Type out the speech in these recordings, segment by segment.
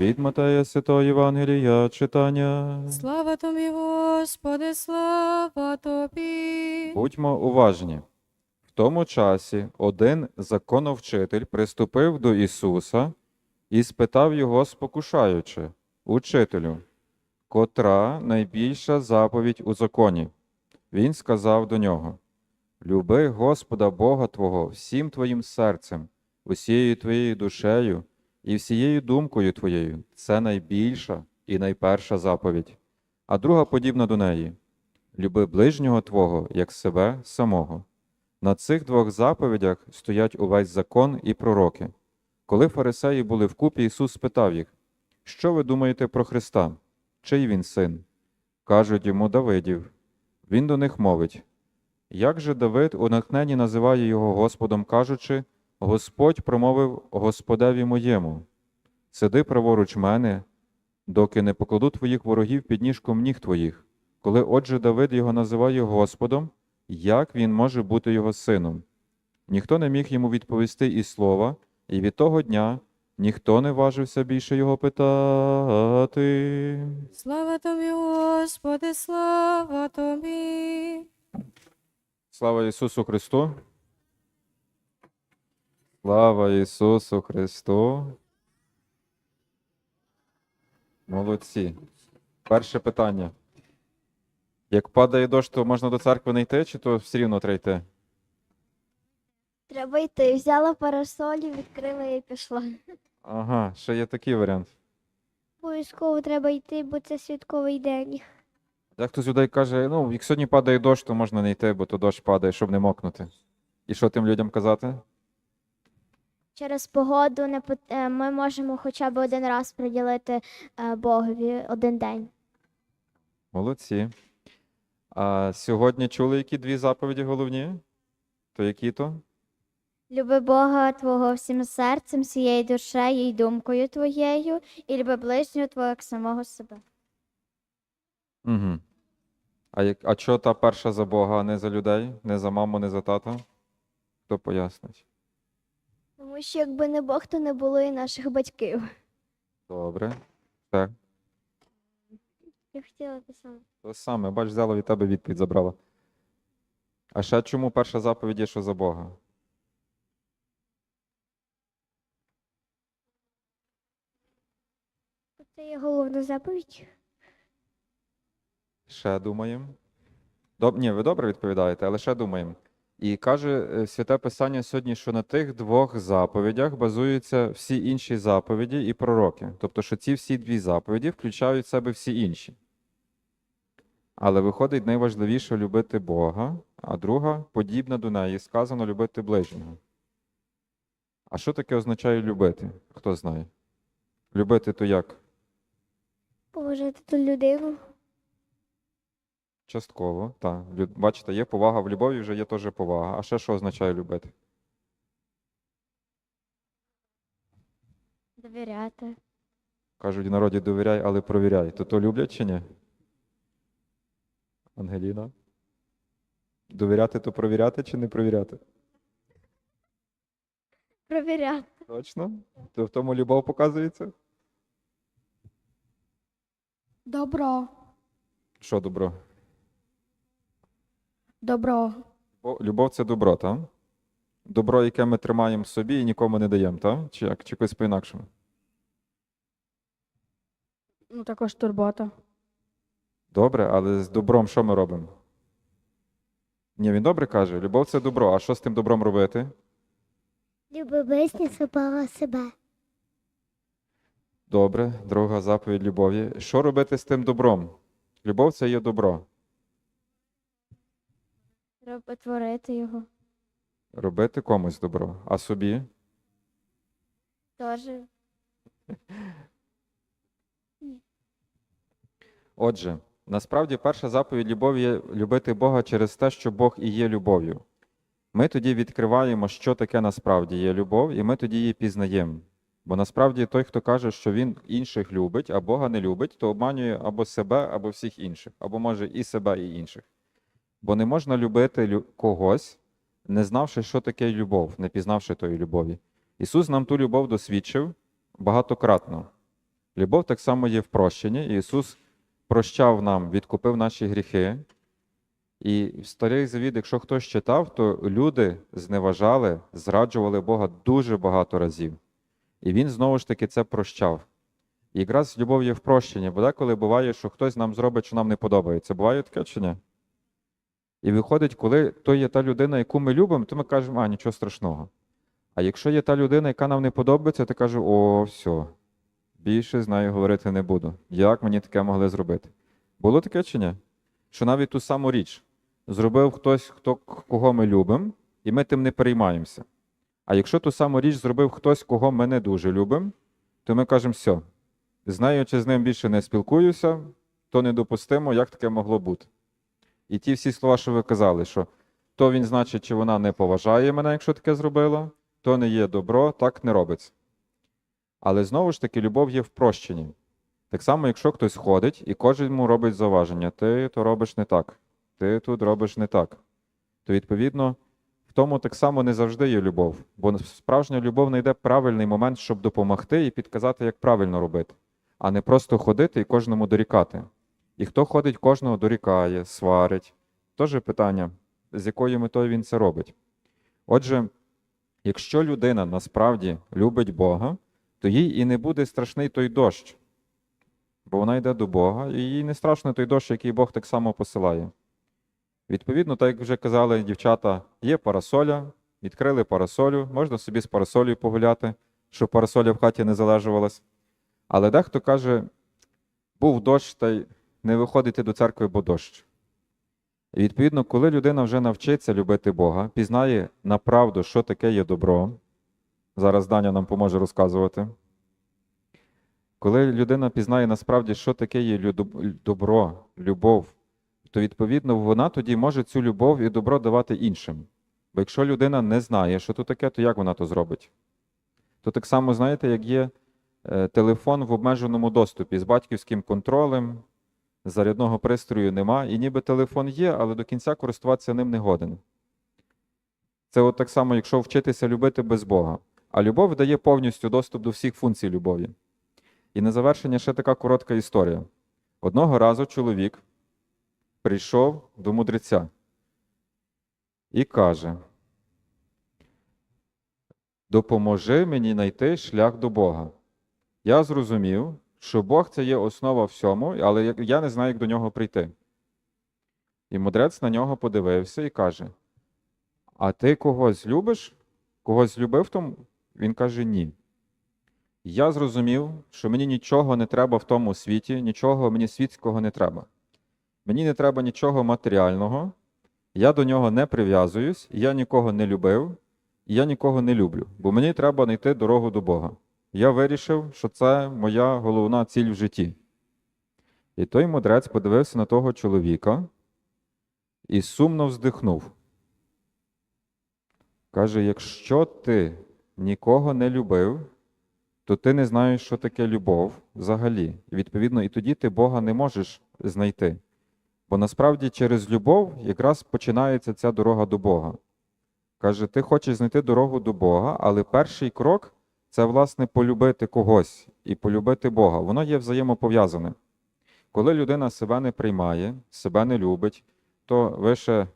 Від Матея Святого Євангелія читання. Слава тобі, Господи, слава тобі. Будьмо уважні. В тому часі один законовчитель приступив до Ісуса і спитав його, спокушаючи, Учителю, котра найбільша заповідь у законі? Він сказав до нього: Люби Господа Бога Твого всім твоїм серцем, усією твоєю душею і всією думкою твоєю. Це найбільша і найперша заповідь. А друга подібна до неї. Люби ближнього Твого, як себе самого. На цих двох заповідях стоять увесь закон і пророки. Коли фарисеї були вкупі, Ісус спитав їх, що ви думаєте про Христа? Чий він син? Кажуть йому Давидів. Він до них мовить, як же Давид у натхненні називає його Господом, кажучи, Господь промовив Господеві моєму, сиди праворуч мене, доки не покладу твоїх ворогів під ніжком ніг твоїх. Коли отже Давид його називає Господом, як він може бути його сином? Ніхто не міг йому відповісти і слова, і від того дня ніхто не важився більше його питати. Слава тобі, Господи, слава тобі. Слава Ісусу Христу! Слава Ісусу Христу! Молодці. Перше питання. Як падає дощ, то можна до церкви не йти, чи то все рівно треба йти? Треба йти. Взяла парасолі, відкрила і пішла. Ага, ще є такий варіант. Обов'язково треба йти, бо це святковий день. Як хтось людей каже, ну, як сьогодні падає дощ, то можна не йти, бо то дощ падає, щоб не мокнути. І що тим людям казати? Через погоду не пот- е, ми можемо хоча б один раз приділити е, Богові один день. Молодці. А сьогодні чули, які дві заповіді головні? То які то? Люби Бога Твого всім серцем, всією душею і думкою твоєю, і люби ближнього Твого як самого себе. Угу. А, як, а чого та перша за Бога, а не за людей, не за маму, не за тата? Хто пояснить? Тому що якби не Бог, то не було і наших батьків. Добре. Так. Я хотіла те саме. То саме, бач, взяла від тебе відповідь забрала. А ще чому перша заповідь є, що за Бога? Це є головна заповідь. Ще думаємо. Доб... Ні, ви добре відповідаєте, але ще думаємо. І каже е, Святе Писання сьогодні, що на тих двох заповідях базуються всі інші заповіді і пророки. Тобто, що ці всі дві заповіді включають в себе всі інші. Але виходить найважливіше любити Бога, а друга подібна до неї, сказано любити ближнього. А що таке означає любити? Хто знає? Любити то як? Поважати ту людину. Частково, так. Бачите, є повага в любові, вже є теж повага. А ще що означає любити? Довіряти. Кажуть, в народі довіряй, але провіряй. То то люблять чи ні? Ангеліна? Довіряти то провіряти чи не провіряти? Провіряти. Точно? То в тому любов показується? Добро, Що добро? Добро. Бо Любов це добро, так? Добро, яке ми тримаємо в собі і нікому не даємо, так? Чи як? Чи якось по-інакшому? Ну, також турбота. Добре, але з добром що ми робимо? Ні, він добре каже, любов це добро. А що з тим добром робити? Люби ближнього себе. Добре, друга заповідь любові. Що робити з тим добром? Любов це є добро. Треба творити його. Робити комусь добро, а собі Теж. Отже, насправді перша заповідь любові є любити Бога через те, що Бог і є любов'ю. Ми тоді відкриваємо, що таке насправді є любов, і ми тоді її пізнаємо. Бо насправді той, хто каже, що він інших любить, а Бога не любить, то обманює або себе, або всіх інших, або може і себе, і інших. Бо не можна любити когось, не знавши, що таке любов, не пізнавши тої любові. Ісус нам ту любов досвідчив багатократно. Любов так само є в прощенні. Ісус прощав нам, відкупив наші гріхи. І в старий завіт, якщо хтось читав, то люди зневажали, зраджували Бога дуже багато разів. І він знову ж таки це прощав. І якраз любов є в прощенні, бо деколи буває, що хтось нам зробить, що нам не подобається. Буває таке чи ні? І виходить, коли то є та людина, яку ми любимо, то ми кажемо, а нічого страшного. А якщо є та людина, яка нам не подобається, то кажу, о, все, більше з нею говорити не буду. Як мені таке могли зробити? Було таке чи ні? Що навіть ту саму річ зробив хтось, хто, кого ми любимо, і ми тим не переймаємося. А якщо ту саму річ зробив хтось, кого ми не дуже любимо, то ми кажемо, все, з нею чи з ним більше не спілкуюся, то недопустимо, як таке могло бути. І ті всі слова, що ви казали, що то він значить, чи вона не поважає мене, якщо таке зробила, то не є добро, так не робиться. Але знову ж таки, любов є в прощенні. Так само, якщо хтось ходить і кожен йому робить зауваження, ти то робиш не так, ти тут робиш не так, то відповідно в тому так само не завжди є любов, бо справжня любов знайде правильний момент, щоб допомогти і підказати, як правильно робити, а не просто ходити і кожному дорікати. І хто ходить, кожного дорікає, сварить. Теж питання, з якою метою він це робить. Отже, якщо людина насправді любить Бога, то їй і не буде страшний той дощ, бо вона йде до Бога, і їй не страшно той дощ, який Бог так само посилає. Відповідно, так як вже казали дівчата, є парасоля, відкрили парасолю, можна собі з парасолею погуляти, щоб парасоля в хаті не залежувалась. Але дехто каже, був дощ, та й не виходити до церкви, бо дощ. І відповідно, коли людина вже навчиться любити Бога, пізнає направду, що таке є добро. Зараз Даня нам поможе розказувати. Коли людина пізнає насправді, що таке є добро, любов, то відповідно вона тоді може цю любов і добро давати іншим. Бо якщо людина не знає, що то таке, то як вона то зробить? То так само, знаєте, як є е, телефон в обмеженому доступі з батьківським контролем, зарядного пристрою нема, і ніби телефон є, але до кінця користуватися ним не годен. Це от так само, якщо вчитися любити без Бога. А любов дає повністю доступ до всіх функцій любові. І на завершення ще така коротка історія. Одного разу чоловік прийшов до мудреця і каже: Допоможи мені знайти шлях до Бога. Я зрозумів, що Бог це є основа всьому, але я- не знаю, як до нього прийти. І мудрець на нього подивився і каже: А ти когось любиш? Когось любив тому? Він каже, ні. Я зрозумів, що мені нічого не треба в тому світі, нічого мені світського не треба. Мені не треба нічого матеріального, я до нього не прив'язуюсь, я нікого не любив, і я нікого не люблю, бо мені треба знайти дорогу до Бога. Я вирішив, що це моя головна ціль в житті. І той мудрець подивився на того чоловіка і сумно вздихнув. Каже: якщо ти нікого не любив, то ти не знаєш, що таке любов взагалі. Відповідно, і тоді ти Бога не можеш знайти. Бо насправді через любов якраз починається ця дорога до Бога. Каже, ти хочеш знайти дорогу до Бога, але перший крок це, власне, полюбити когось і полюбити Бога. Воно є взаємопов'язане. Коли людина себе не приймає, себе не любить, то ви ще,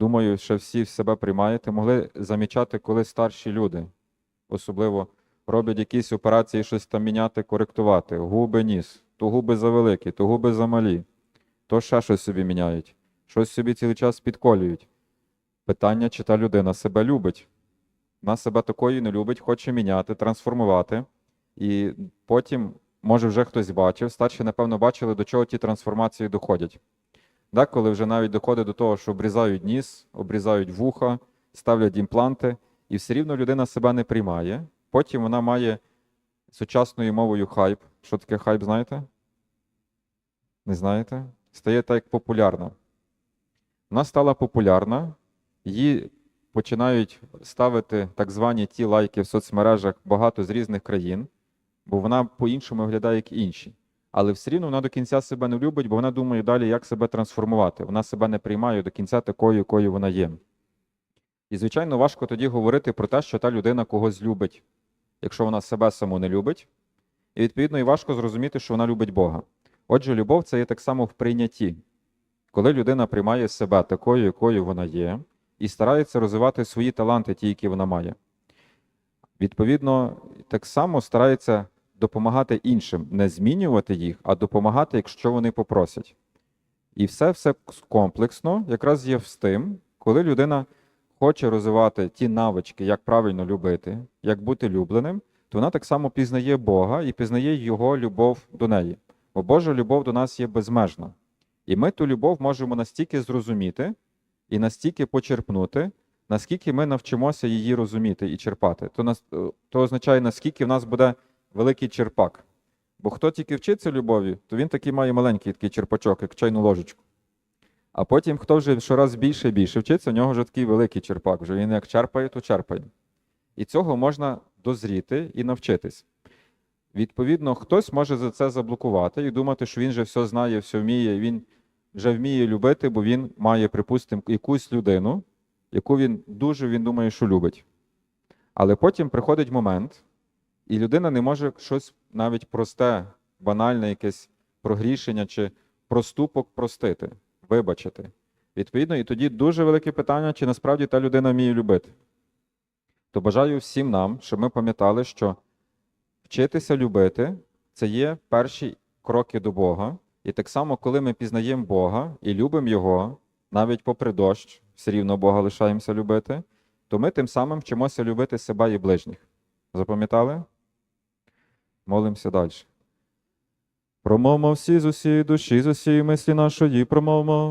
думаю, ще всі себе приймаєте, могли замічати, коли старші люди, особливо роблять якісь операції, щось там міняти, коректувати, губи ніс, то губи завеликі, то губи замалі, то ще щось собі міняють, щось собі цілий час підколюють. Питання, чи та людина себе любить. Вона себе такою не любить, хоче міняти, трансформувати. І потім, може, вже хтось бачив, старші, напевно, бачили, до чого ті трансформації доходять. Деколи вже навіть доходить до того, що обрізають ніс, обрізають вуха, ставлять імпланти, і все рівно людина себе не приймає. Потім вона має сучасною мовою хайп. Що таке хайп, знаєте? Не знаєте? Стає так популярна. Вона стала популярна, її починають ставити так звані ті лайки в соцмережах багато з різних країн, бо вона по-іншому виглядає, як інші. Але все рівно вона до кінця себе не любить, бо вона думає далі, як себе трансформувати. Вона себе не приймає до кінця такою, якою вона є. І, звичайно, важко тоді говорити про те, що та людина когось любить, якщо вона себе саму не любить, і відповідно і важко зрозуміти, що вона любить Бога. Отже, любов це є так само в прийнятті, коли людина приймає себе такою, якою вона є, і старається розвивати свої таланти, ті, які вона має. Відповідно, так само старається допомагати іншим, не змінювати їх, а допомагати, якщо вони попросять. І все все комплексно якраз є з тим, коли людина хоче розвивати ті навички, як правильно любити, як бути любленим, то вона так само пізнає Бога і пізнає Його любов до неї. Бо Божа любов до нас є безмежна. І ми ту любов можемо настільки зрозуміти і настільки почерпнути, наскільки ми навчимося її розуміти і черпати. То, нас, е, то означає, наскільки в нас буде великий черпак. Бо хто тільки вчиться любові, то він такий має маленький такий черпачок, як чайну ложечку. А потім, хто вже щораз більше і більше вчиться, у нього вже такий великий черпак. Вже він як черпає, то черпає. І цього можна дозріти і навчитись. Відповідно, хтось може за це заблокувати і думати, що він вже все знає, все вміє, він вже вміє любити, бо він має, припустимо, якусь людину, яку він дуже він думає, що любить. Але потім приходить момент, і людина не може щось навіть просте, банальне, якесь прогрішення чи проступок простити, вибачити. Відповідно, і тоді дуже велике питання, чи насправді та людина вміє любити. То бажаю всім нам, щоб ми пам'ятали, що вчитися любити це є перші кроки до Бога. І так само, коли ми пізнаємо Бога і любимо Його, навіть попри дощ, все рівно Бога лишаємося любити, то ми тим самим вчимося любити себе і ближніх. Запам'ятали? Молимося далі. Промовмо всі з усієї душі, з усієї мислі нашої, промовмо.